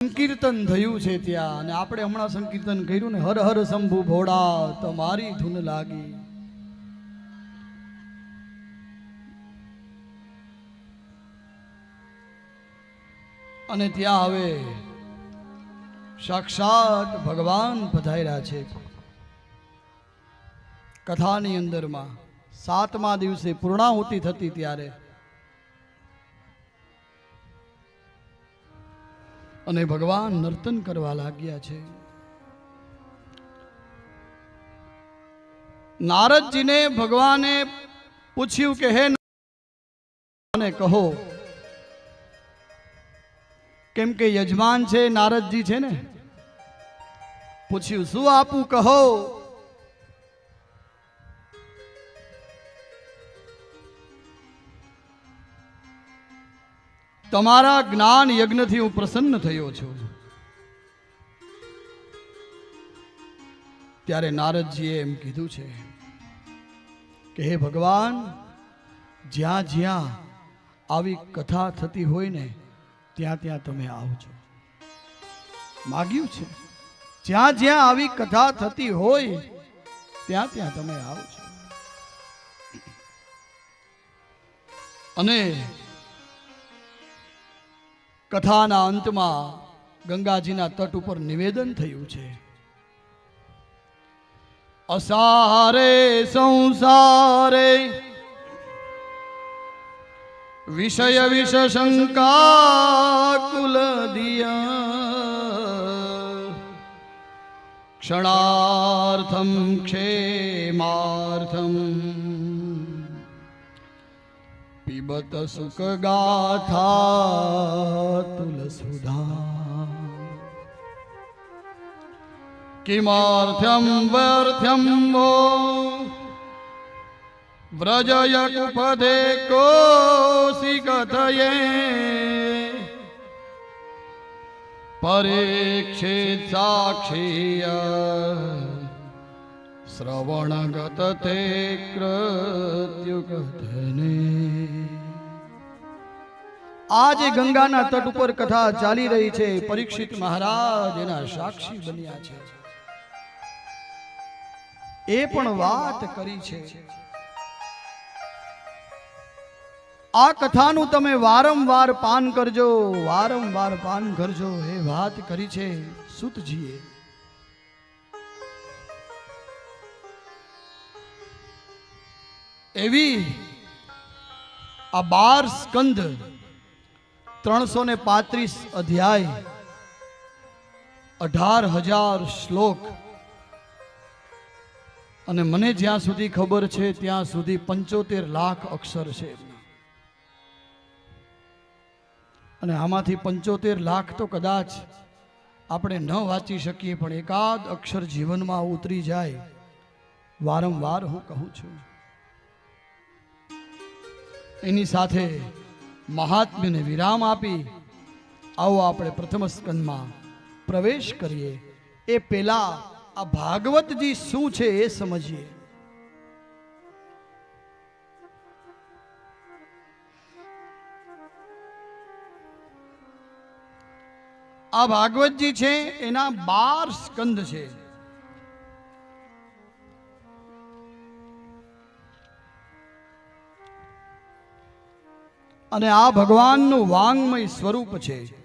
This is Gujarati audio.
સંકીર્તન થયું છે ત્યાં અને આપણે હમણાં સંકીર્તન કર્યું ને, હર હર શંભુ ભોળા, તમારી ધૂન લાગી. અને ત્યાં હવે સાક્ષાત ભગવાન પધાર્યા છે. કથાની અંદરમાં સાતમા દિવસે પૂર્ણાહુતિ થતી ત્યારે અને ભગવાન નર્તન કરવા લાગ્યા છે. નારદજીને ભગવાને પૂછ્યું કે, હે અને કહો. કેમ કે યજમાન છે, નારદજી છે ને? પૂછ્યું, શું આપું કહો? તમારા જ્ઞાન યજ્ઞથી હું પ્રસન્ન થયો છું. ત્યારે નારદજીએ એમ કીધું છે કે હે ભગવાન, જ્યાં જ્યાં આવી કથા થતી હોય ને, ત્યાં ત્યાં તમે આવજો માગ્યું છે, જ્યાં જ્યાં આવી કથા થતી હોય, ત્યાં ત્યાં તમે આવજો અને કથાના અંતમાં ગંગાજીના તટ ઉપર નિવેદન થયું છે. અસારે સંસારે વિષય વિષ શંકા કુલ ક્ષણાર્થમ, ક્ષેમાર્થમ. પિબત સુખ ગાથા તુલસુધા. કિમાર્થ્યમ વર્થ્યમ વો વ્રજય કોશી કથયે. પરીક્ષિત સાક્ષીય શ્રવણગત તે કૃત્યુકથને. આ જે ગંગાના તટ ઉપર કથા ચાલી રહી છે. પરીક્ષિત મહારાજ એના સાક્ષી બન્યા છે. એ પણ વાત કરી છે. આ કથાનું તમે વારંવાર પાન કરજો, વારંવાર પાન કરજો, એ વાત કરી છે સુતજીએ. એવી આ બાર સ્કંદ ત્રણસો ને પાંત્રીસ અધ્યાય, અઢાર હજાર શ્લોક. અને મને જ્યાં સુધી ખબર છે, ત્યાં સુધી પંચોતેર લાખ અક્ષર છે અને આમાંથી પંચોતેર લાખ તો કદાચ આપણે ન વાંચી શકીએ, પણ એકાદ અક્ષર જીવનમાં ઉતરી જાય. વારંવાર હું કહું છું. એની સાથે મહાત્મ્યને વિરામ આપી આવો આપણે પ્રથમ સ્કંદમાં પ્રવેશ કરીએ. એ પેલા આ ભાગવતજી શું છે એ સમજીએ. આ ભાગવતજી છે એના બાર સ્કંદ છે. અને આ ભગવાનનું વાંગમય સ્વરૂપ છે.